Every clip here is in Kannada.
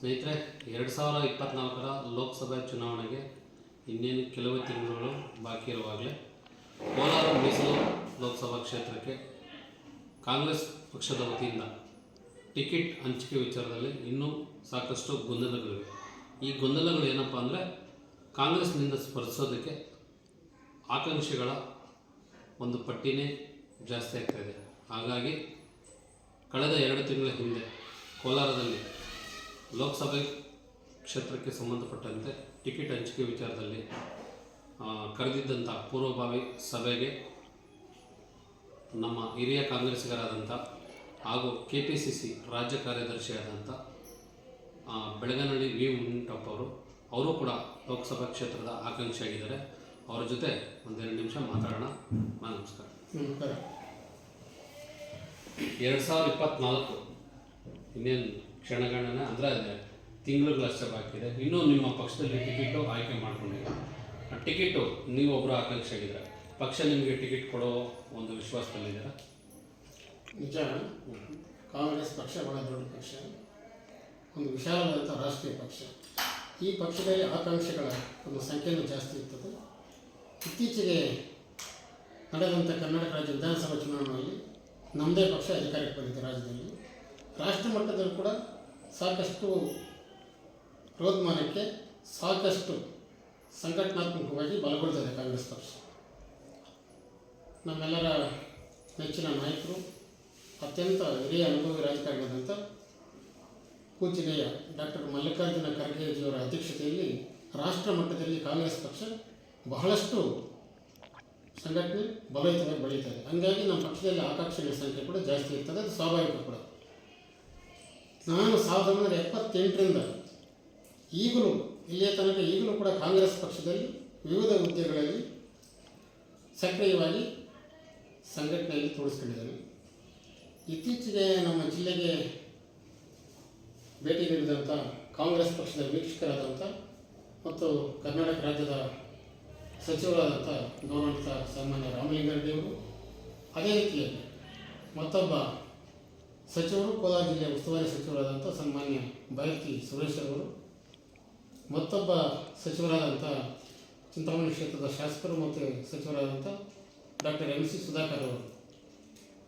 ಸ್ನೇಹಿತರೆ, ಎರಡು ಸಾವಿರ ಇಪ್ಪತ್ತ್ನಾಲ್ಕರ ಲೋಕಸಭಾ ಚುನಾವಣೆಗೆ ಇನ್ನೇನು ಕೆಲವು ತಿಂಗಳುಗಳು ಬಾಕಿ ಇರುವಾಗಲೇ ಕೋಲಾರ ಮೀಸಲು ಲೋಕಸಭಾ ಕ್ಷೇತ್ರಕ್ಕೆ ಕಾಂಗ್ರೆಸ್ ಪಕ್ಷದ ವತಿಯಿಂದ ಟಿಕೆಟ್ ಹಂಚಿಕೆ ವಿಚಾರದಲ್ಲಿ ಇನ್ನೂ ಸಾಕಷ್ಟು ಗೊಂದಲಗಳಿವೆ. ಈ ಗೊಂದಲಗಳು ಏನಪ್ಪ ಅಂದರೆ, ಕಾಂಗ್ರೆಸ್ನಿಂದ ಸ್ಪರ್ಧಿಸೋದಕ್ಕೆ ಆಕಾಂಕ್ಷಿಗಳ ಒಂದು ಪಟ್ಟಿನೇ ಜಾಸ್ತಿ ಆಗ್ತಾಯಿದೆ ಹಾಗಾಗಿ, ಕಳೆದ ಎರಡು ತಿಂಗಳ ಹಿಂದೆ ಕೋಲಾರದಲ್ಲಿ ಲೋಕಸಭೆ ಕ್ಷೇತ್ರಕ್ಕೆ ಸಂಬಂಧಪಟ್ಟಂತೆ ಟಿಕೆಟ್ ಹಂಚಿಕೆ ವಿಚಾರದಲ್ಲಿ ಕರೆದಿದ್ದಂಥ ಪೂರ್ವಭಾವಿ ಸಭೆಗೆ ನಮ್ಮ ಹಿರಿಯ ಕಾಂಗ್ರೆಸ್ಸಿಗರಾದಂಥ ಹಾಗೂ ಕೆ ಪಿ ಸಿ ಸಿ ರಾಜ್ಯ ಕಾರ್ಯದರ್ಶಿಯಾದಂಥ ಬೆಳಗನಹಳ್ಳಿ ವಿ. ಮುಂಟಪ್ಪ ಅವರು ಅವರು ಕೂಡ ಲೋಕಸಭಾ ಕ್ಷೇತ್ರದ ಆಕಾಂಕ್ಷಿಯಾಗಿದ್ದಾರೆ. ಅವರ ಜೊತೆ ಒಂದೆರಡು ನಿಮಿಷ ಮಾತಾಡೋಣ. ನಮಸ್ಕಾರ. ಎರಡು ಸಾವಿರದ ಇಪ್ಪತ್ತ್ನಾಲ್ಕು ಇನ್ನೇನು? ಕ್ಷಣಗಣನೆ ಅಂದರೆ ತಿಂಗಳುಗಳಷ್ಟೇ ಬಾಕಿ ಇದೆ. ಇನ್ನೂ ನಿಮ್ಮ ಪಕ್ಷದಲ್ಲಿ ಟಿಕೆಟು ಆಯ್ಕೆ ಮಾಡ್ಕೊಂಡಿಲ್ಲ. ಆ ಟಿಕೆಟು ನೀವು ಒಬ್ಬರು ಆಗಿದ್ದರೆ ಆಗಿದ್ದೀರ ಪಕ್ಷ ನಿಮಗೆ ಟಿಕೆಟ್ ಕೊಡೋ ಒಂದು ವಿಶ್ವಾಸದಲ್ಲಿದ್ದೀರಾ ನಿಜ. ಕಾಂಗ್ರೆಸ್ ಪಕ್ಷ ಬಹಳ ದೊಡ್ಡ ಪಕ್ಷ. ಒಂದು ವಿಶಾಲವಾದಂಥ ರಾಷ್ಟ್ರೀಯ ಪಕ್ಷ. ಈ ಪಕ್ಷದಲ್ಲಿ ಆಕಾಂಕ್ಷೆಗಳ ಒಂದು ಸಂಖ್ಯೆಯೂ ಜಾಸ್ತಿ ಇರ್ತದೆ. ಇತ್ತೀಚೆಗೆ ನಡೆದಂಥ ಕರ್ನಾಟಕ ರಾಜ್ಯ ವಿಧಾನಸಭಾ ಚುನಾವಣೆಯಲ್ಲಿ ನಮ್ಮದೇ ಪಕ್ಷ ಅಧಿಕಾರಕ್ಕೆ ಬಂದಿದೆ ರಾಜ್ಯದಲ್ಲಿ. ರಾಷ್ಟ್ರ ಮಟ್ಟದಲ್ಲಿ ಕೂಡ ಸಾಕಷ್ಟು ಕ್ರೋದ್ಮಾನಕ್ಕೆ ಸಾಕಷ್ಟು ಸಂಘಟನಾತ್ಮಕವಾಗಿ ಬಲಗೊಳ್ತದೆ ಕಾಂಗ್ರೆಸ್ ಪಕ್ಷ. ನಮ್ಮೆಲ್ಲರ ನೆಚ್ಚಿನ ನಾಯಕರು, ಅತ್ಯಂತ ಹಿರಿಯ ಅನುಭವಿ ರಾಜಕಾರಣಿಯಾದಂಥ ಕೂಚಿಗೆಯ ಡಾಕ್ಟರ್ ಮಲ್ಲಿಕಾರ್ಜುನ ಖರ್ಗೆಜಿಯವರ ಅಧ್ಯಕ್ಷತೆಯಲ್ಲಿ ರಾಷ್ಟ್ರ ಮಟ್ಟದಲ್ಲಿ ಕಾಂಗ್ರೆಸ್ ಪಕ್ಷ ಬಹಳಷ್ಟು ಸಂಘಟನೆ ಬಲಯುತವಾಗಿ ಬೆಳೀತದೆ ಹಂಗಾಗಿ ನಮ್ಮ ಪಕ್ಷದಲ್ಲಿ ಆಕಾಂಕ್ಷಿಗಳ ಸಂಖ್ಯೆ ಕೂಡ ಜಾಸ್ತಿ ಇರ್ತದೆ. ಅದು ಸ್ವಾಭಾವಿಕ ಕೂಡ. ನಾನು ಸಾವಿರದ ಒಂಬೈನೂರ ಎಪ್ಪತ್ತೆಂಟರಿಂದ ಈಗಲೂ, ಇಲ್ಲಿಯ ತನಕ ಈಗಲೂ ಕೂಡ ಕಾಂಗ್ರೆಸ್ ಪಕ್ಷದಲ್ಲಿ ವಿವಿಧ ಹುದ್ದೆಗಳಲ್ಲಿ ಸಕ್ರಿಯವಾಗಿ ಸಂಘಟನೆಯಲ್ಲಿ ತೋರಿಸ್ಕೊಂಡಿದ್ದೇನೆ. ಇತ್ತೀಚೆಗೆ ನಮ್ಮ ಜಿಲ್ಲೆಗೆ ಭೇಟಿ ನೀಡಿದಂಥ ಕಾಂಗ್ರೆಸ್ ಪಕ್ಷದ ವೀಕ್ಷಕರಾದಂಥ ಮತ್ತು ಕರ್ನಾಟಕ ರಾಜ್ಯದ ಸಚಿವರಾದಂಥ ಗೌರವಂತ ಸನ್ಮಾನ್ಯ ರಾಮಲಿಂಗಾರೆಡ್ಡಿಯವರು ಅದೇ ರೀತಿಯಲ್ಲಿ ಮತ್ತೊಬ್ಬ ಸಚಿವರು, ಕೋಲಾರ ಜಿಲ್ಲೆಯ ಉಸ್ತುವಾರಿ ಸಚಿವರಾದಂಥ ಸನ್ಮಾನ್ಯ ಬೈರತಿ ಸುರೇಶ್ ಅವರು, ಮತ್ತೊಬ್ಬ ಸಚಿವರಾದಂಥ ಚಿಂತಾಮಣಿ ಕ್ಷೇತ್ರದ ಶಾಸಕರು ಮತ್ತು ಸಚಿವರಾದಂಥ ಡಾಕ್ಟರ್ ಎಂ ಸಿ ಸುಧಾಕರ್ ಅವರು.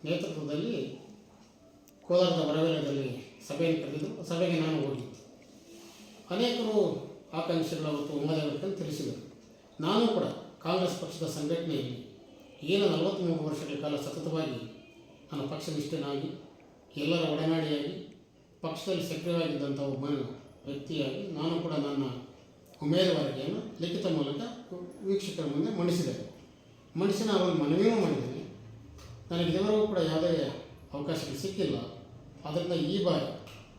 ನೇತೃತ್ವದಲ್ಲಿ ಕೋಲಾರದ ಹೊರವಲಯದಲ್ಲಿ ಸಭೆಯನ್ನು ಕರೆದಿದ್ದರು. ಸಭೆಗೆ ನಾನು ಹೋಗಿದ್ದೆ. ಅನೇಕರು ಆಕಾಂಕ್ಷಿಗಳ ಮತ್ತು ಒಮ್ಮತಗಳನ್ನು ತಿಳಿಸಿದರು. ನಾನು ಕೂಡ ಕಾಂಗ್ರೆಸ್ ಪಕ್ಷದ ಸಂಘಟನೆಯಲ್ಲಿ ಏನು ನಲವತ್ತ್ಮೂರು ವರ್ಷಗಳ ಕಾಲ ಸತತವಾಗಿ ನಾನು ಪಕ್ಷನಿಷ್ಠನಾಗಿ ಎಲ್ಲರ ಒಡನಾಡಿಯಾಗಿ, ಪಕ್ಷದಲ್ಲಿ ಸಕ್ರಿಯವಾಗಿದ್ದಂಥ ಒಬ್ಬ ವ್ಯಕ್ತಿಯಾಗಿ ನಾನು ಕೂಡ ನನ್ನ ಉಮೇದುವಾರಿಕೆಯನ್ನು ಲಿಖಿತ ಮೂಲಕ ವೀಕ್ಷಕರ ಮುಂದೆ ಮಂಡಿಸಿದೆ. ಮಂಡಿಸಿ ನಾನು ಮನವಿಯೂ ಮಾಡಿದ್ದೇನೆ. ನನಗೆ ಇದುವರೆಗೂ ಕೂಡ ಯಾವುದೇ ಅವಕಾಶಗಳು ಸಿಕ್ಕಿಲ್ಲ. ಆದ್ದರಿಂದ ಈ ಬಾರಿ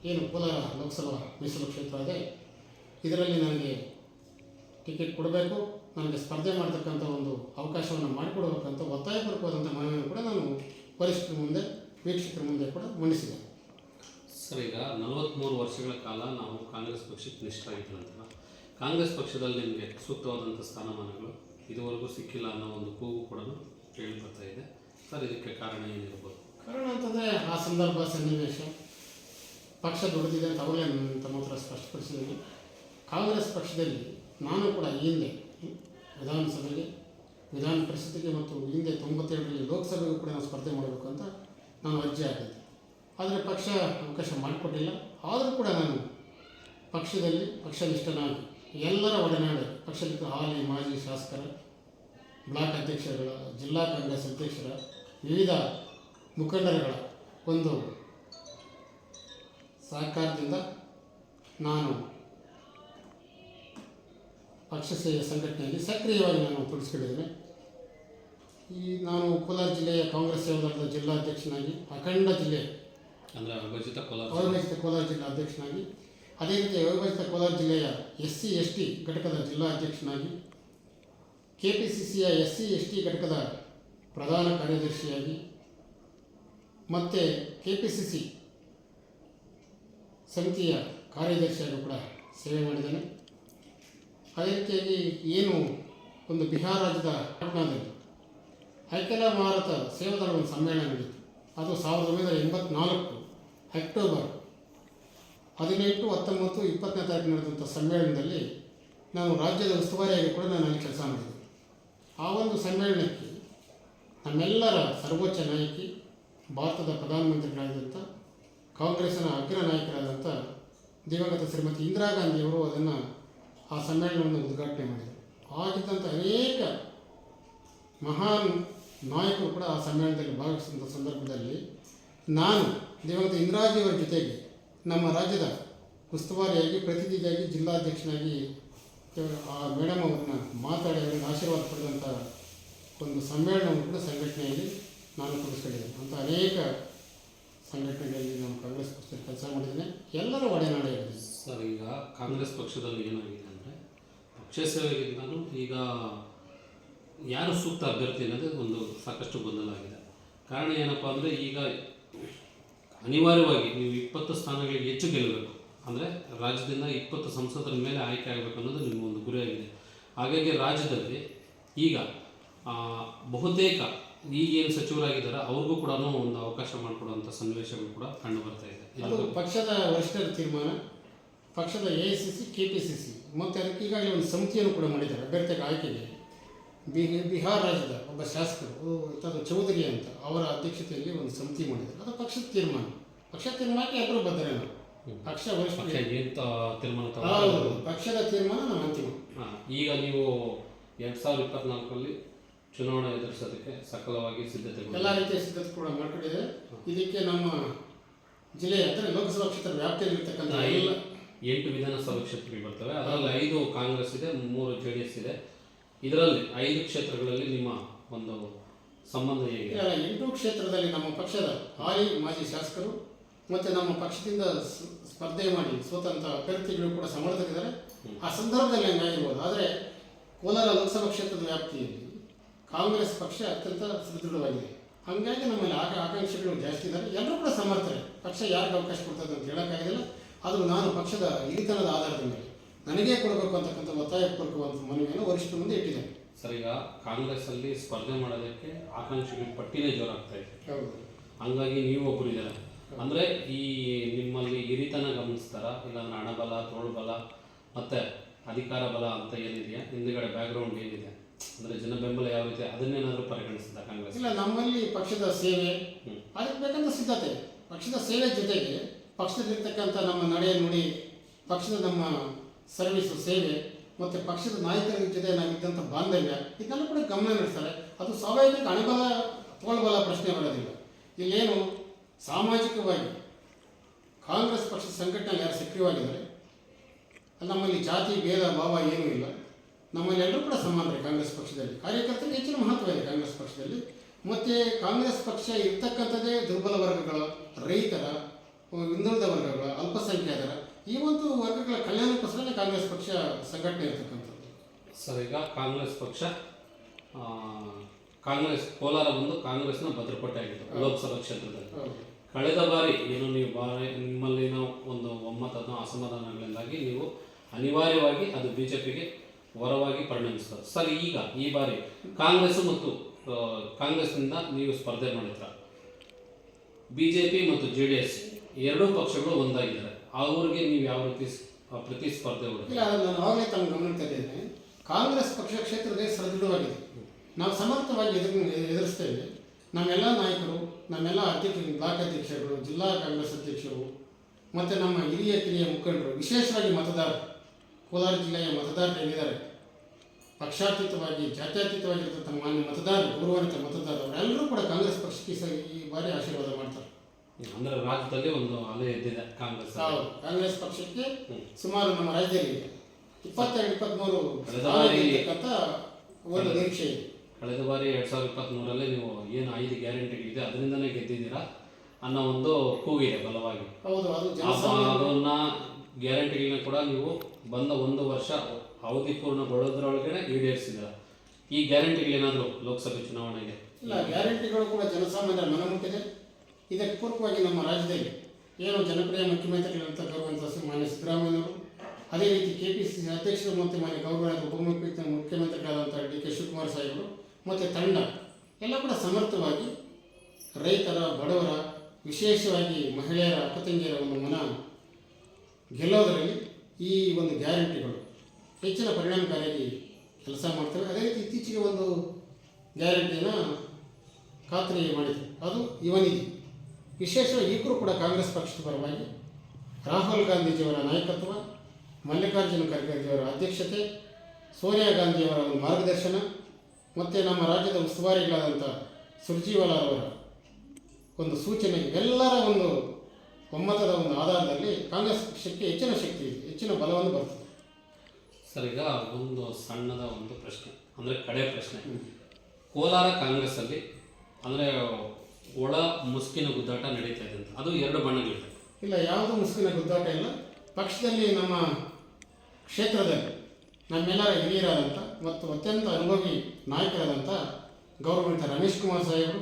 ಏನು ಕೋಲಾರ ಲೋಕಸಭಾ ಮೀಸಲು ಕ್ಷೇತ್ರ ಇದೆ, ಇದರಲ್ಲಿ ನನಗೆ ಟಿಕೆಟ್ ಕೊಡಬೇಕು, ನನಗೆ ಸ್ಪರ್ಧೆ ಮಾಡತಕ್ಕಂಥ ಒಂದು ಅವಕಾಶವನ್ನು ಮಾಡಿಕೊಡಬೇಕಂತ ಒತ್ತಾಯಪೂರ್ವಕವಾದಂಥ ಮನವಿಯನ್ನು ಕೂಡ ನಾನು ಪರಿಸ್ಥಿತಿ ಮುಂದೆ ವೀಕ್ಷಕರ ಮುಂದೆ ಕೂಡ ಮಂಡಿಸಿದೆ ಸರ್ ಈಗ ನಲವತ್ತ್ಮೂರು ವರ್ಷಗಳ ಕಾಲ ನಾವು ಕಾಂಗ್ರೆಸ್ ಪಕ್ಷಕ್ಕೆ ನಿಷ್ಠರಾಗಿದ್ದ ನಂತರ ಕಾಂಗ್ರೆಸ್ ಪಕ್ಷದಲ್ಲಿ ನಿಮಗೆ ಸೂಕ್ತವಾದಂಥ ಸ್ಥಾನಮಾನಗಳು ಇದುವರೆಗೂ ಸಿಕ್ಕಿಲ್ಲ ಅನ್ನೋ ಒಂದು ಕೂಗು ಕೂಡ ಕೇಳಿ ಬರ್ತಾ ಇದೆ. ಸರ್ ಇದಕ್ಕೆ ಕಾರಣ ಏನಿರ್ಬೋದು? ಕಾರಣ ಅಂತಂದರೆ ಆ ಸಂದರ್ಭ ಸನ್ನಿವೇಶ ಪಕ್ಷ ದೊಡ್ಡದಿದೆ ಅಂತ ಅವರೇ ತಮ್ಮ ಹತ್ರ ಸ್ಪಷ್ಟಪಡಿಸಿದ್ದೀನಿ ಕಾಂಗ್ರೆಸ್ ಪಕ್ಷದಲ್ಲಿ ನಾನು ಕೂಡ ಈ ಹಿಂದೆ ವಿಧಾನಸಭೆಗೆ ವಿಧಾನ ಪರಿಷತ್ತಿಗೆ ಮತ್ತು ಹಿಂದೆ ತೊಂಬತ್ತೇಳರಲ್ಲಿ ಲೋಕಸಭೆಗೂ ಕೂಡ ನಾವು ಸ್ಪರ್ಧೆ ಮಾಡಬೇಕು ಅಂತ ನಾನು ಅರ್ಜಿ ಹಾಕಿದ್ದೆ ಆದರೆ ಪಕ್ಷ ಅವಕಾಶ ಮಾಡಿಕೊಟ್ಟಿಲ್ಲ. ಆದರೂ ಕೂಡ ನಾನು ಪಕ್ಷದಲ್ಲಿ, ಪಕ್ಷನಿಷ್ಠನಾಗಿ ಎಲ್ಲರ ಒಡನಾಡಿ ಪಕ್ಷದ ಹಾಲಿ, ಮಾಜಿ ಶಾಸಕರ, ಬ್ಲಾಕ್ ಅಧ್ಯಕ್ಷರುಗಳ, ಜಿಲ್ಲಾ ಕಾಂಗ್ರೆಸ್ ಅಧ್ಯಕ್ಷರ, ವಿವಿಧ ಮುಖಂಡರುಗಳ ಒಂದು ಸಹಕಾರದಿಂದ ನಾನು ಪಕ್ಷ ಸೇವೆ ಸಂಘಟನೆಯಲ್ಲಿ ಸಕ್ರಿಯವಾಗಿ ನಾನು ತೊಡಗಿಸ್ಕೊಂಡಿದ್ದೇನೆ ಈ ನಾನು ಕೋಲಾರ ಜಿಲ್ಲೆಯ ಕಾಂಗ್ರೆಸ್ ಸೇವಾದಳದ ಜಿಲ್ಲಾಧ್ಯಕ್ಷನಾಗಿ ಅಖಂಡ ಜಿಲ್ಲೆ ಅಂದರೆ ಅವಿಭಜಿತ ಕೋಲಾರ ಅವಿಭಜಿತ ಕೋಲಾರ ಜಿಲ್ಲಾ ಅಧ್ಯಕ್ಷನಾಗಿ ಅದೇ ರೀತಿ ಅವಿಭಜಿತ ಕೋಲಾರ ಜಿಲ್ಲೆಯ ಎಸ್ ಸಿ ಎಸ್ ಟಿ ಘಟಕದ ಜಿಲ್ಲಾ ಅಧ್ಯಕ್ಷನಾಗಿ ಕೆ ಪಿ ಸಿ ಸಿಯ ಎಸ್ ಸಿ ಎಸ್ ಟಿ ಘಟಕದ ಪ್ರಧಾನ ಕಾರ್ಯದರ್ಶಿಯಾಗಿ ಮತ್ತು ಕೆ ಪಿ ಸಿ ಸಿ ಸಮಿತಿಯ ಕಾರ್ಯದರ್ಶಿಯಾಗಿ ಕೂಡ ಸೇವೆ ಮಾಡಿದ್ದಾನೆ. ಅದೇ ರೀತಿಯಾಗಿ ಏನು ಒಂದು ಬಿಹಾರ ರಾಜ್ಯದ ಪಾಟ್ನಾದಲ್ಲಿ ಐಕ್ಯಲ ಭಾರತ ಸೇವಾದಳ ಒಂದು ಸಮ್ಮೇಳನ ನಡೆಯಿತು. ಅದು ಸಾವಿರದ ಒಂಬೈನೂರ ಎಂಬತ್ನಾಲ್ಕು ಅಕ್ಟೋಬರ್ ಹದಿನೆಂಟು, ಹತ್ತೊಂಬತ್ತು, ಇಪ್ಪತ್ತನೇ ತಾರೀಕು ನಡೆದಂಥ ಸಮ್ಮೇಳನದಲ್ಲಿ ನಾನು ರಾಜ್ಯದ ಉಸ್ತುವಾರಿಯಾಗಿ ಕೂಡ ನಾನು ಅಲ್ಲಿ ಕೆಲಸ ಮಾಡಿದೆ. ಆ ಒಂದು ಸಮ್ಮೇಳನಕ್ಕೆ ನಮ್ಮೆಲ್ಲರ ಸರ್ವೋಚ್ಚ ನಾಯಕಿ, ಭಾರತದ ಪ್ರಧಾನಮಂತ್ರಿಗಳಾದಂಥ ಕಾಂಗ್ರೆಸ್ನ ಅಗ್ರ ನಾಯಕರಾದಂಥ ದಿವಂಗತ ಶ್ರೀಮತಿ ಇಂದಿರಾ ಗಾಂಧಿಯವರು ಅದನ್ನು ಆ ಸಮ್ಮೇಳನವನ್ನು ಉದ್ಘಾಟನೆ ಮಾಡಿದರು. ಆಗಿದ್ದಂಥ ಅನೇಕ ಮಹಾನ್ ನಾಯಕರು ಕೂಡ ಆ ಸಮ್ಮೇಳನದಲ್ಲಿ ಭಾಗವಹಿಸಿದಂಥ ಸಂದರ್ಭದಲ್ಲಿ ನಾನು ದಿವಂಗತ ಇಂದಿರಾಜಿಯವರ ಜೊತೆಗೆ ನಮ್ಮ ರಾಜ್ಯದ ಉಸ್ತುವಾರಿಯಾಗಿ, ಪ್ರತಿನಿಧಿಯಾಗಿ, ಜಿಲ್ಲಾಧ್ಯಕ್ಷನಾಗಿ ಆ ಮೇಡಮ್ ಅವ್ರನ್ನ ಮಾತಾಡಿ ಅವರಿಗೆ ಆಶೀರ್ವಾದ ಪಡೆದಂಥ ಒಂದು ಸಮ್ಮೇಳನವನ್ನು ಕೂಡ ಸಂಘಟನೆಯಲ್ಲಿ ನಾನು ಕೊಡಿಸ್ಕೊಂಡಿದ್ದೇನೆ. ಅಂತ ಅನೇಕ ಸಂಘಟನೆಗಳಲ್ಲಿ ನಾನು ಕಾಂಗ್ರೆಸ್ ಪಕ್ಷದಲ್ಲಿ ಕೆಲಸ ಮಾಡಿದ್ದೇನೆ. ಎಲ್ಲರೂ ಒಡೆನಾಡೆ ಸರ್, ಈಗ ಕಾಂಗ್ರೆಸ್ ಪಕ್ಷದಲ್ಲಿ ಏನಾಗಿದೆ ಅಂದರೆ ಪಕ್ಷ ಸೇವೆಗಿಂತಲೂ ಈಗ ಯಾರು ಸೂಕ್ತ ಅಭ್ಯರ್ಥಿ ಅನ್ನೋದು ಒಂದು ಸಾಕಷ್ಟು ಗೊಂದಲ ಆಗಿದೆ. ಕಾರಣ ಏನಪ್ಪ ಅಂದರೆ ಈಗ ಅನಿವಾರ್ಯವಾಗಿ ನೀವು ಇಪ್ಪತ್ತು ಸ್ಥಾನಗಳಿಗೆ ಹೆಚ್ಚು ಗೆಲ್ಲಬೇಕು. ಅಂದರೆ ರಾಜ್ಯದಿಂದ ಇಪ್ಪತ್ತು ಸಂಸದರ ಮೇಲೆ ಆಯ್ಕೆ ಆಗಬೇಕು ಅನ್ನೋದು ನಿಮ್ಮ ಒಂದು ಗುರಿಯಾಗಿದೆ ಹಾಗಾಗಿ ರಾಜ್ಯದಲ್ಲಿ ಈಗ ಬಹುತೇಕ ಈಗೇನು ಸಚಿವರಾಗಿದ್ದಾರೆ ಅವ್ರಿಗೂ ಕೂಡ ಒಂದು ಅವಕಾಶ ಮಾಡಿಕೊಡುವಂಥ ಸನ್ನಿವೇಶಗಳು ಕೂಡ ಕಂಡು ಬರ್ತಾ ಇದೆ ಇದು ಪಕ್ಷದ ವರಿಷ್ಠರ ತೀರ್ಮಾನ ಪಕ್ಷದ A I C C K P C C. ಮತ್ತು ಅದಕ್ಕೆ ಈಗಾಗಲೇ ಒಂದು ಸಮಿತಿಯನ್ನು ಕೂಡ ಮಾಡಿದ್ದಾರೆ ಅಭ್ಯರ್ಥಿಗಳ ಆಯ್ಕೆಗೆ. ಬಿಹಾರ ರಾಜ್ಯದ ಒಬ್ಬ ಶಾಸಕರು ಅದು ಚೌಧರಿ ಅಂತ ಅವರ ಅಧ್ಯಕ್ಷತೆಯಲ್ಲಿ ಒಂದು ಸಮಿತಿ ಮಾಡಿದ್ದಾರೆ ಅದು ಪಕ್ಷದ ತೀರ್ಮಾನ. ಪಕ್ಷ ತೀರ್ಮಾನಕ್ಕೆ ಎಲ್ಲರೂ ಬದ್ಧರೇ ನಾವು ಪಕ್ಷ ವರಿಷ್ಠ ತೀರ್ಮಾನ ಪಕ್ಷದ ತೀರ್ಮಾನ ನಮ್ಮ ಅಂತಿಮ ಈಗ ನೀವು ಎರಡು ಸಾವಿರದ ಇಪ್ಪತ್ನಾಲ್ಕರಲ್ಲಿ ಚುನಾವಣೆ ಎದುರಿಸೋದಕ್ಕೆ ಸಕಲವಾಗಿ ಸಿದ್ಧತೆ ಎಲ್ಲ ರೀತಿಯ ಸಿದ್ಧತೆ ಕೂಡ ಮಾಡ್ಕೊಂಡಿದೆ. ಇದಕ್ಕೆ ನಮ್ಮ ಜಿಲ್ಲೆಯ ಅಂದರೆ ಲೋಕಸಭಾ ಕ್ಷೇತ್ರ ವ್ಯಾಪ್ತಿಯಲ್ಲಿರ್ತಕ್ಕಂಥ ಎಲ್ಲ ಎಂಟು ವಿಧಾನಸಭಾ ಕ್ಷೇತ್ರಗಳು ಬರ್ತವೆ. ಅದರಲ್ಲಿ ಐದು ಕಾಂಗ್ರೆಸ್ ಇದೆ ಮೂರು ಜೆ ಡಿ ಎಸ್ ಇದೆ. ಇದರಲ್ಲಿ ಐದು ಕ್ಷೇತ್ರಗಳಲ್ಲಿ ನಿಮ್ಮ ಒಂದು ಸಂಬಂಧ ಹೇಗೆ ಎಂಟು ಕ್ಷೇತ್ರದಲ್ಲಿ ನಮ್ಮ ಪಕ್ಷದ ಹಾಲಿ ಮಾಜಿ ಶಾಸಕರು ಮತ್ತು ನಮ್ಮ ಪಕ್ಷದಿಂದ ಸ್ಪರ್ಧೆ ಮಾಡಿ ಸ್ವತಂತ್ರ ಅಭ್ಯರ್ಥಿಗಳು ಕೂಡ ಸಮರ್ಥರಿದ್ದಾರೆ ಆ ಸಂದರ್ಭದಲ್ಲಿ ಹಂಗಾಗಿರ್ಬೋದು ಆದರೆ ಕೋಲಾರ ಲೋಕಸಭಾ ಕ್ಷೇತ್ರದ ವ್ಯಾಪ್ತಿಯಲ್ಲಿ ಕಾಂಗ್ರೆಸ್ ಪಕ್ಷ ಅತ್ಯಂತ ಸುದೃಢವಾಗಿದೆ. ಹಾಗಾಗಿ ನಮ್ಮಲ್ಲಿ ಆಗ ಆಕಾಂಕ್ಷಿಗಳು ಜಾಸ್ತಿ ಇದ್ದಾರೆ. ಎಲ್ಲರೂ ಕೂಡ ಸಮರ್ಥರೆ. ಪಕ್ಷ ಯಾರಿಗೆ ಅವಕಾಶ ಕೊಡ್ತದೆ ಅಂತ ಹೇಳೋಕ್ಕಾಗಿಲ್ಲ. ಅದು ನಾನು ಪಕ್ಷದ ಹಿರಿತನದ ಆಧಾರದ ಮೇಲೆ ನನಗೇ ಕೊಡಬೇಕು ಅಂತಕ್ಕಂಥ ಒತ್ತಾಯಪೂರ್ವಕವಂತ ಮನವಿಯನ್ನು ವರಿಷ್ಠ ಮುಂದೆ ಇಟ್ಟಿದ್ದಾರೆ. ಸರ್ ಈಗ ಕಾಂಗ್ರೆಸ್ ಅಲ್ಲಿ ಸ್ಪರ್ಧೆ ಮಾಡೋದಕ್ಕೆ ಆಕಾಂಕ್ಷಿಗಳ ಪಟ್ಟಿನೇ ಜೋರಾಗ್ತಾ ಇದೆ. ಹೌದು. ಹಂಗಾಗಿ ನೀವು ಒಬ್ಬರಿದ್ದಾರೆ ಅಂದ್ರೆ ಈ ನಿಮ್ಮಲ್ಲಿ ಹಿರಿತನ ಗಮನಿಸ್ತಾರ? ಇಲ್ಲ ಹಣಬಲ ತೋಳ್ಬಲ ಮತ್ತೆ ಅಧಿಕಾರ ಬಲ ಅಂತ ಏನಿದೆಯಾ? ಹಿಂದುಗಡೆ ಬ್ಯಾಕ್ಗ್ರೌಂಡ್ ಏನಿದೆ ಅಂದ್ರೆ ಜನ ಬೆಂಬಲ ಯಾವ ರೀತಿ ಅದನ್ನೇನಾದ್ರೂ ಪರಿಗಣಿಸಿದ ಕಾಂಗ್ರೆಸ್ ಇಲ್ಲ ನಮ್ಮಲ್ಲಿ ಪಕ್ಷದ ಸೇವೆ ಅದಕ್ಕೆ ಬೇಕಂತ ಸಿದ್ಧತೆ. ಪಕ್ಷದ ಸೇವೆ ಜೊತೆಗೆ ಪಕ್ಷದಲ್ಲಿರ್ತಕ್ಕಂಥ ನಮ್ಮ ನಡೆ ನುಡಿ ಪಕ್ಷದ ನಮ್ಮ ಸರ್ವಿಸು, ಸೇವೆ, ಮತ್ತು ಪಕ್ಷದ ನಾಯಕರ ಜೊತೆ ನಾವಿದ್ದಂಥ ಬಾಂಧವ್ಯ ಇದನ್ನೆಲ್ಲ ಕೂಡ ಗಮನ ನಡೆಸ್ತಾರೆ ಅದು ಸ್ವಾಭಾವಿಕ ಹಣಬಲ ತೋಳ್ಬಲ ಪ್ರಶ್ನೆ ಬರೋದಿಲ್ಲ. ಇಲ್ಲೇನು ಸಾಮಾಜಿಕವಾಗಿ ಕಾಂಗ್ರೆಸ್ ಪಕ್ಷದ ಸಂಘಟನೆಯಲ್ಲಿ ಯಾರು ಸಕ್ರಿಯವಾಗಿದ್ದಾರೆ? ನಮ್ಮಲ್ಲಿ ಜಾತಿ, ಭೇದ, ಭಾವ ಏನೂ ಇಲ್ಲ. ನಮ್ಮಲ್ಲಿ ಎಲ್ಲರೂ ಕೂಡ ಸಮಾನರೇ ಕಾಂಗ್ರೆಸ್ ಪಕ್ಷದಲ್ಲಿ. ಕಾರ್ಯಕರ್ತರಿಗೆ ಹೆಚ್ಚಿನ ಮಹತ್ವ ಇದೆ ಕಾಂಗ್ರೆಸ್ ಪಕ್ಷದಲ್ಲಿ. ಮತ್ತು ಕಾಂಗ್ರೆಸ್ ಪಕ್ಷ ಇರ್ತಕ್ಕಂಥದ್ದೇ ದುರ್ಬಲ ವರ್ಗಗಳ ರೈತರ ಹಿಂದುಳಿದ ವರ್ಗಗಳ, ಅಲ್ಪಸಂಖ್ಯಾತರ, ಈ ಒಂದು ವರ್ಗಗಳ ಕಲ್ಯಾಣಕ್ಕೋಸ್ಕರ ಕಾಂಗ್ರೆಸ್ ಪಕ್ಷ ಸಂಘಟನೆ ಇರತಕ್ಕಂಥದ್ದು. ಸರ್ ಈಗ ಕಾಂಗ್ರೆಸ್ ಪಕ್ಷ ಕಾಂಗ್ರೆಸ್ ಕೋಲಾರ ಒಂದು ಕಾಂಗ್ರೆಸ್ನ ಭದ್ರಕೋಟೆ ಆಗಿತ್ತು ಲೋಕಸಭಾ ಕ್ಷೇತ್ರದಲ್ಲಿ. ಕಳೆದ ಬಾರಿ ಏನು ನೀವು ಬಾರಿ ನಿಮ್ಮಲ್ಲಿನ ಒಂದು ಒಮ್ಮತದ ಅಸಮಾಧಾನಗಳಿಂದಾಗಿ ನೀವು ಅನಿವಾರ್ಯವಾಗಿ ಅದು ಬಿಜೆಪಿಗೆ ವರವಾಗಿ ಪರಿಣಮಿಸ್ತದೆ ಸರ್ ಈಗ ಈ ಬಾರಿ ಕಾಂಗ್ರೆಸ್ ಮತ್ತು ಕಾಂಗ್ರೆಸ್ನಿಂದ ನೀವು ಸ್ಪರ್ಧೆ ಮಾಡಿದ್ರ? ಬಿಜೆಪಿ ಮತ್ತು ಜೆ ಡಿ ಎಸ್ ಎರಡೂ ಪಕ್ಷಗಳು ಒಂದಾಗಿದ್ದಾರೆ. ಅವ್ರಿಗೆ ನೀವು ಯಾವ ರೀತಿ ಪ್ರತಿಸ್ಪರ್ಧೆ ಇಲ್ಲ, ನಾನು ಆಗಲೇ ತಮ್ಮ ಗಮನಕ್ಕೆ ತಂದಿದ್ದೇನೆ. ಕಾಂಗ್ರೆಸ್ ಪಕ್ಷ ಕ್ಷೇತ್ರದೇ ಸದೃಢವಾಗಿದೆ ನಾವು ಸಮರ್ಥವಾಗಿ ಎದುರು ಎದುರಿಸ್ತೇವೆ. ನಮ್ಮೆಲ್ಲ ನಾಯಕರು, ನಮ್ಮೆಲ್ಲ ಅಧ್ಯಕ್ಷರು, ಬ್ಲಾಕ್ ಅಧ್ಯಕ್ಷರು, ಜಿಲ್ಲಾ ಕಾಂಗ್ರೆಸ್ ಅಧ್ಯಕ್ಷರು, ಮತ್ತು ನಮ್ಮ ಹಿರಿಯ, ಕಿರಿಯ ಮುಖಂಡರು, ವಿಶೇಷವಾಗಿ ಮತದಾರರು, ಕೋಲಾರ ಜಿಲ್ಲೆಯ ಮತದಾರರು ಏನಿದ್ದಾರೆ ಪಕ್ಷಾತೀತವಾಗಿ, ಜಾತ್ಯತೀತವಾಗಿರ್ತಕ್ಕಂಥ ಮಾನ್ಯ ಮತದಾರರು, ಗೌರವಾನ್ವಿತ ಮತದಾರರು, ಅವರೆಲ್ಲರೂ ಕೂಡ ಕಾಂಗ್ರೆಸ್ ಪಕ್ಷಕ್ಕೆ ಈ ಬಾರಿ ಆಶೀರ್ವಾದ ಮಾಡ್ತಾರೆ. ಅಂದ್ರೆ ರಾಜ್ಯದಲ್ಲಿ ಒಂದು ಅಲೆ ಎದ್ದಿದೆ ಕಾಂಗ್ರೆಸ್ ಹೌದು ಕಾಂಗ್ರೆಸ್ ಪಕ್ಷಕ್ಕೆ ಸುಮಾರು ನಮ್ಮ ರಾಜ್ಯದಲ್ಲಿ ಇಪ್ಪತ್ತೆರಡು ಇಪ್ಪತ್ತ್ಮೂರು ಕಳೆದ ಬಾರಿ- ಒಂದು ನಿರೀಕ್ಷೆ ಇದೆ. ಕಳೆದ ಬಾರಿ ಎರಡ್ ಸಾವಿರದ ಇಪ್ಪತ್ತ್ಮೂರರಲ್ಲಿ ನೀವು ಏನು ಐದು ಗ್ಯಾರಂಟಿ ಇದೆ ಅದರಿಂದನೇ ಗೆದ್ದಿದ್ದೀರಾ ಅನ್ನೋ ಒಂದು ಕೂಗಿದೆ ಬಲವಾಗಿ. ಹೌದು ಅದು ಅದನ್ನ ಗ್ಯಾರಂಟಿಗಳನ್ನ ಕೂಡ ನೀವು ಬಂದ ಒಂದು ವರ್ಷ ಅವಧಿ ಪೂರ್ಣಗೊಳ್ಳೋದ್ರೊಳಗಡೆ ಈಡೇರಿಸಿದ್ರ ಈ ಗ್ಯಾರಂಟಿಗಳೇನಾದರೂ ಲೋಕಸಭೆ ಚುನಾವಣೆಗೆ? ಇಲ್ಲ ಗ್ಯಾರಂಟಿಗಳು ಕೂಡ ಜನಸಾಮಾನ್ಯರ ಮನ ಮುಟ್ಟಿದೆ ಇದಕ್ಕೆ ಪೂರ್ವವಾಗಿ ನಮ್ಮ ರಾಜ್ಯದಲ್ಲಿ ಏನು ಜನಪ್ರಿಯ ಮುಖ್ಯಮಂತ್ರಿಗಳಂತ ಗೌರವಂತ ಮಾನ್ಯ ಸಿದ್ದರಾಮಯ್ಯವರು ಅದೇ ರೀತಿ ಕೆ ಪಿ ಸಿ ಸಿ ಅಧ್ಯಕ್ಷರು ಮತ್ತು ಮಾನ್ಯ ಗೌರವ ಉಪಮುಖ್ಯ ಮುಖ್ಯಮಂತ್ರಿಗಳಾದಂಥ ಡಿ ಕೆ ಶಿವಕುಮಾರ್ ಸಾಹೇಬರು ಮತ್ತು ತಂಡ, ಎಲ್ಲ ಕೂಡ ಸಮರ್ಥವಾಗಿ ರೈತರ, ಬಡವರ, ವಿಶೇಷವಾಗಿ ಮಹಿಳೆಯರ ಅಕ್ಕ ತಂಗಿಯರ ಒಂದು ಮನ ಗೆಲ್ಲೋದರಲ್ಲಿ ಈ ಒಂದು ಗ್ಯಾರಂಟಿಗಳು ಹೆಚ್ಚಿನ ಪರಿಣಾಮಕಾರಿಯಾಗಿ ಕೆಲಸ ಮಾಡ್ತವೆ. ಅದೇ ರೀತಿ ಇತ್ತೀಚೆಗೆ ಒಂದು ಗ್ಯಾರಂಟಿಯನ್ನು ಖಾತ್ರಿ ಮಾಡಿದೆ ಅದು ಇವನಿಗೆ ವಿಶೇಷವಾಗಿ ಈಗಲೂ ಕೂಡ ಕಾಂಗ್ರೆಸ್ ಪಕ್ಷದ ಪರವಾಗಿ ರಾಹುಲ್ ಗಾಂಧೀಜಿಯವರ ನಾಯಕತ್ವ, ಮಲ್ಲಿಕಾರ್ಜುನ ಖರ್ಗೆಜಿಯವರ ಅಧ್ಯಕ್ಷತೆ, ಸೋನಿಯಾ ಗಾಂಧಿಯವರ ಒಂದು ಮಾರ್ಗದರ್ಶನ, ಮತ್ತು ನಮ್ಮ ರಾಜ್ಯದ ಉಸ್ತುವಾರಿಗಳಾದಂಥ ಸುರ್ಜಿವಾಲಾ ಅವರ ಒಂದು ಸೂಚನೆ ಎಲ್ಲರ ಒಂದು ಒಮ್ಮತದ ಒಂದು ಆಧಾರದಲ್ಲಿ ಕಾಂಗ್ರೆಸ್ ಪಕ್ಷಕ್ಕೆ ಹೆಚ್ಚಿನ ಶಕ್ತಿ ಇದೆ ಹೆಚ್ಚಿನ ಬಲವನ್ನು ಬರ್ತದೆ. ಸರ್, ಈಗ ಒಂದು ಸಣ್ಣದ ಒಂದು ಪ್ರಶ್ನೆ, ಅಂದರೆ ಕಡೆ ಪ್ರಶ್ನೆ. ಕೋಲಾರ ಕಾಂಗ್ರೆಸ್ಸಲ್ಲಿ, ಅಂದರೆ ಒಳ ಮುಸ್ಕಿನ ಗುದ್ದಾಟ ನಡೀತಾ ಇದೆ ಅದು ಎರಡು ಬಣ್ಣಗಳಿದೆ. ಇಲ್ಲ, ಯಾವುದೂ ಮುಸ್ಕಿನ ಗುದ್ದಾಟ ಇಲ್ಲ. ಪಕ್ಷದಲ್ಲಿ ನಮ್ಮ ಕ್ಷೇತ್ರದಲ್ಲಿ ನಮ್ಮೆಲ್ಲರ ಹಿರಿಯರಾದಂಥ ಮತ್ತು ಅತ್ಯಂತ ಅನುಭವಿ ನಾಯಕರಾದಂಥ ಗೌರವಾನ್ವಿತ ರಮೇಶ್ ಕುಮಾರ್ ಸಾಹೇಬರು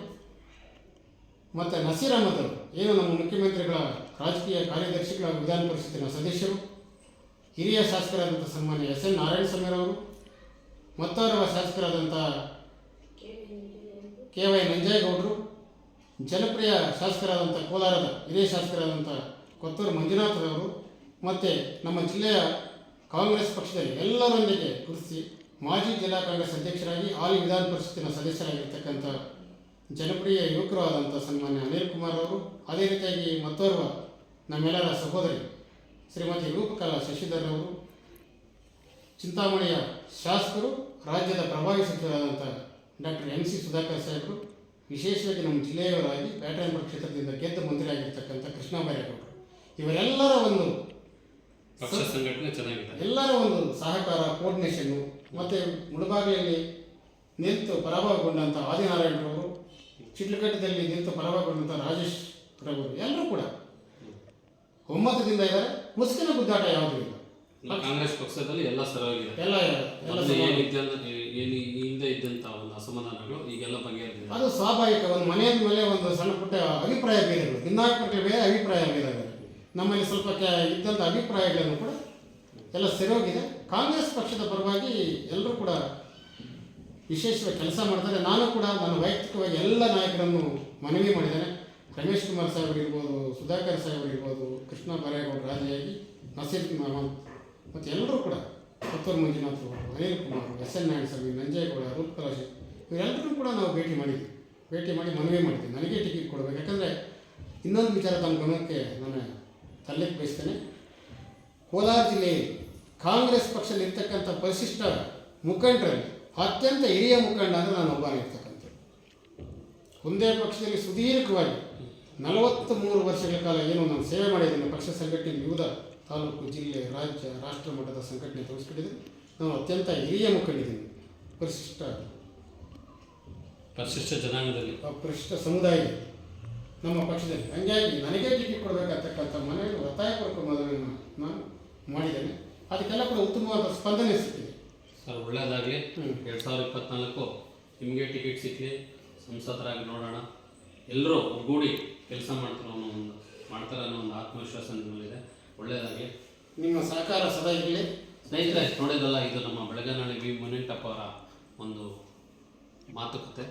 ಮತ್ತು ನಸೀರ್ ಅಹಮದ್ ಅವರು, ಏನು ನಮ್ಮ ಮುಖ್ಯಮಂತ್ರಿಗಳ ರಾಜಕೀಯ ಕಾರ್ಯದರ್ಶಿಗಳ ವಿಧಾನ ಪರಿಷತ್ತಿನ ಸದಸ್ಯರು, ಹಿರಿಯ ಶಾಸಕರಾದಂಥ ಸನ್ಮಾನ್ಯ ಎಸ್ ಎನ್ ನಾರಾಯಣಸ್ವಾಮಿರವರು ಮತ್ತೋರ್ವ ಶಾಸಕರಾದಂಥ ಕೆ ವೈ ನಂಜೇಗೌಡರು ಜನಪ್ರಿಯ ಶಾಸಕರಾದಂಥ ಕೋಲಾರದ ಹಿರಿಯ ಶಾಸಕರಾದಂಥ ಕೊತ್ತೂರು ಮಂಜುನಾಥರವರು ಮತ್ತು ನಮ್ಮ ಜಿಲ್ಲೆಯ ಕಾಂಗ್ರೆಸ್ ಪಕ್ಷದಲ್ಲಿ ಎಲ್ಲರೊಂದಿಗೆ ಗುರುತಿಸಿ ಮಾಜಿ ಜಿಲ್ಲಾ ಕಾಂಗ್ರೆಸ್ ಅಧ್ಯಕ್ಷರಾಗಿ ಹಾಲಿ ವಿಧಾನ ಪರಿಷತ್ತಿನ ಸದಸ್ಯರಾಗಿರ್ತಕ್ಕಂಥ ಜನಪ್ರಿಯ ಯುವಕರು ಆದಂಥ ಸನ್ಮಾನ್ಯ ಅನಿಲ್ ಕುಮಾರ್ ಅವರು ಅದೇ ರೀತಿಯಾಗಿ ಮತ್ತೋರ್ವ ನಮ್ಮೆಲ್ಲರ ಸಹೋದರಿ ಶ್ರೀಮತಿ ರೂಪಕಲಾ ಶಶಿಧರ್ ಅವರು ಚಿಂತಾಮಣಿಯ ಶಾಸಕರು, ರಾಜ್ಯದ ಪ್ರಭಾವಿ ಸಚಿವರಾದಂಥ ಡಾಕ್ಟರ್ ಎನ್ ಸಿ ಸುಧಾಕರ್ ಸಾಹೇಬರು ವಿಶೇಷವಾಗಿ ನಮ್ಮ ಜಿಲ್ಲೆಯವರಾಗಿ ಬ್ಯಾಟರಾಯನಪುರ ಕ್ಷೇತ್ರದಿಂದ ಗೆದ್ದ ಮಂತ್ರಿಯಾಗಿರ್ತಕ್ಕಂಥ ಕೃಷ್ಣ ಬೈರೇಗೌಡರು ಇವರೆಲ್ಲರ ಒಂದು ಪಕ್ಷ ಸಂಘಟನೆ ಚೆನ್ನಾಗಿದೆ. ಎಲ್ಲರ ಒಂದು ಸಹಕಾರ ಕೋರ್ಡಿನೇಷನ್ನು ಮತ್ತು ಮುಳುಬಾಗಿಲಲ್ಲಿ ನಿಂತು ಪರಾಭವಗೊಂಡಂಥ ಆದಿನಾರಾಯಣರವರು ಚಿಟ್ಲಘಟ್ಟದಲ್ಲಿ ನಿಂತು ಪರಾಭವಗೊಂಡಂಥ ರಾಜೇಶ್ ರವರು ಎಲ್ಲರೂ ಕೂಡ ಒಮ್ಮತದಿಂದ ಇದ್ದಾರೆ. ಮುಸ್ಕಿನ ಗುದ್ದಾಟ ಯಾವುದೂ ಇಲ್ಲ. ಕಾಂಗ್ರೆಸ್ ಪಕ್ಷದಲ್ಲಿ ಎಲ್ಲ ಸರವಾಗಿದೆ ಎಲ್ಲ ಎಲ್ಲ ಏನು ಹಿಂದೆ ಇದ್ದಂಥ ಒಂದು ಅಸಮಾಧಾನಗಳು ಈಗೆಲ್ಲ ಬಗೆಹರಿದಿದೆ. ಅದು ಸ್ವಾಭಾವಿಕ, ಒಂದು ಮನೆಯ ಮೇಲೆ ಒಂದು ಸಣ್ಣ ಪುಟ್ಟ ಅಭಿಪ್ರಾಯ ಭೇದಗಳು ಭಿನ್ನಾಭಿಪ್ರಾಯ ಬೇರೆ ಅಭಿಪ್ರಾಯ ಭೇದಗಳು ನಮ್ಮಲ್ಲಿ ಸ್ವಲ್ಪ ಕೆ ಇದ್ದಂಥ ಅಭಿಪ್ರಾಯಗಳನ್ನು ಕೂಡ ಎಲ್ಲ ಸೆರೋಗಿದೆ ಕಾಂಗ್ರೆಸ್ ಪಕ್ಷದ ಪರವಾಗಿ ಎಲ್ಲರೂ ಕೂಡ ವಿಶೇಷವಾಗಿ ಕೆಲಸ ಮಾಡ್ತಾರೆ. ನಾನು ಕೂಡ ನಾನು ವೈಯಕ್ತಿಕವಾಗಿ ಎಲ್ಲ ನಾಯಕರನ್ನು ಮನವಿ ಮಾಡಿದ್ದೇನೆ. ರಮೇಶ್ ಕುಮಾರ್ ಸಾಹೇಬ್ ಇರ್ಬೋದು ಸುಧಾಕರ್ ಸಾಹೇಬ್ ಇರ್ಬೋದು ಕೃಷ್ಣ ಬರೇಗೌಡ ರಾಜಿಯಾಗಿ, ನಸೀರ್ ಅಹಮದ್ ಮತ್ತು ಎಲ್ಲರೂ ಕೂಡ ಪುತ್ತೂರು ಮಂಜುನಾಥ್ ಅವರು ಅನಿಲ್ ಕುಮಾರ್ ಎಸ್ ಎನ್ ನಾರಾಯಣಸ್ವಾಮಿ ನಂಜೇಗೌಡ ರೂಪಕಲಾ ಇವರೆಲ್ಲರೂ ಕೂಡ ನಾವು ಭೇಟಿ ಮಾಡಿದ್ವಿ. ಭೇಟಿ ಮಾಡಿ ಮನವಿ ಮಾಡಿದ್ವಿ. ನನಗೆ ಟಿಕೆಟ್ ಕೊಡಬೇಕು. ಯಾಕಂದರೆ ಇನ್ನೊಂದು ವಿಚಾರ ತಮ್ಮ ಗಮನಕ್ಕೆ ನಾನು ತರಲಿಕ್ಕೆ ಬಯಸ್ತೇನೆ. ಕೋಲಾರ ಜಿಲ್ಲೆಯಲ್ಲಿ ಕಾಂಗ್ರೆಸ್ ಪಕ್ಷದಲ್ಲಿ ಇರ್ತಕ್ಕಂಥ ಪರಿಶಿಷ್ಟ ಮುಖಂಡರಲ್ಲಿ ಅತ್ಯಂತ ಹಿರಿಯ ಮುಖಂಡ ಅಂದರೆ ನಾನು ಒಬ್ಬನಿರ್ತಕ್ಕಂಥ ಒಂದೇ ಪಕ್ಷದಲ್ಲಿ ಸುದೀರ್ಘವಾಗಿ ನಲವತ್ತು ಮೂರು ವರ್ಷಗಳ ಕಾಲ ಏನು ನಾನು ಸೇವೆ ಮಾಡಿದ್ದೀನಿ ಪಕ್ಷ ಸಂಘಟನೆ ವಿವಿಧ ತಾಲೂಕು ಜಿಲ್ಲೆ ರಾಜ್ಯ ರಾಷ್ಟ್ರ ಮಟ್ಟದ ಸಂಘಟನೆ ತೋರಿಸ್ಕೊಂಡಿದ್ದೀನಿ ನಾನು ಅತ್ಯಂತ ಹಿರಿಯ ಮುಖಂಡಿದ್ದೀನಿ ಪರಿಶಿಷ್ಟ ಪರಿಶಿಷ್ಟ ಜನಾಂಗದಲ್ಲಿ. ಪರಿಶಿಷ್ಟ ಸಮುದಾಯದಲ್ಲಿ. ನಮ್ಮ ಪಕ್ಷದಲ್ಲಿ. ಹಂಗಾಗಿ ನನಗೆ ಟಿಕೆಟ್ ಕೊಡಬೇಕಾಗ್ತಕ್ಕಂಥ ಮನೆಯಲ್ಲಿ ಒತ್ತಾಯಪೂರ್ವಕ ಮನವಿಯನ್ನು ನಾನು ಮಾಡಿದ್ದೇನೆ. ಅದಕ್ಕೆಲ್ಲ ಕೂಡ ಉತ್ತಮವಾದ ಸ್ಪಂದನೆ ಸಿಕ್ಕಿದೆ. ಸರ್ ಒಳ್ಳೆಯದಾಗಲಿ. ಎರಡು ಸಾವಿರದ ಇಪ್ಪತ್ನಾಲ್ಕು ನಿಮಗೆ ಟಿಕೆಟ್ ಸಿಕ್ಕಲಿ ಸಂಸದರಾಗಿ ನೋಡೋಣ. ಎಲ್ಲರೂ ಒಗ್ಗೂಡಿ ಕೆಲಸ ಮಾಡ್ತಾರೆ ಅನ್ನೋ ಒಂದು ಮಾಡ್ತಾರೆ ಅನ್ನೋ ಒಂದು ಆತ್ಮವಿಶ್ವಾಸ ನಮ್ಮಲ್ಲಿದೆ. ಒಳ್ಳೆಯದಾಗಲಿ ನಿಮ್ಮ ಸಹಕಾರ ಸದಾ ಇರಲಿ. ಸ್ನೇಹಿತರೆ ನೋಡಿದಲ್ಲ ಇದು ನಮ್ಮ ಬೆಳಗಾವಿ ವಿ ಮುನಿಂಟಪ್ಪ ಅವರ ಒಂದು ಮಾತುಕತೆ.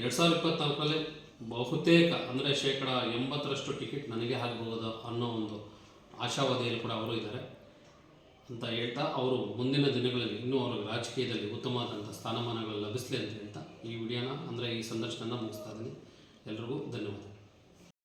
ಎರಡು ಸಾವಿರದ ಇಪ್ಪತ್ತ್ನಾಲ್ಕರಲ್ಲಿ ಬಹುತೇಕ ಅಂದರೆ ಶೇಕಡ ಎಂಬತ್ತರಷ್ಟು ಟಿಕೆಟ್ ನನಗೆ ಆಗ್ಬೋದು ಅನ್ನೋ ಒಂದು ಆಶಾವಾದಿಯಲ್ಲಿ ಕೂಡ ಅವರು ಇದ್ದಾರೆ. ಅಂತ ಹೇಳ್ತಾ ಅವರು ಮುಂದಿನ ದಿನಗಳಲ್ಲಿ ಇನ್ನೂ ಅವರು ರಾಜಕೀಯದಲ್ಲಿ ಉತ್ತಮವಾದಂಥ ಸ್ಥಾನಮಾನಗಳು ಲಭಿಸಲಿ ಅಂತ ಹೇಳ್ತಾ ಈ ವಿಡಿಯೋನ ಅಂದರೆ ಈ ಸಂದರ್ಶನ ಮುಗಿಸ್ತಾ ಇದ್ದೀನಿ. ಎಲ್ರಿಗೂ ಧನ್ಯವಾದ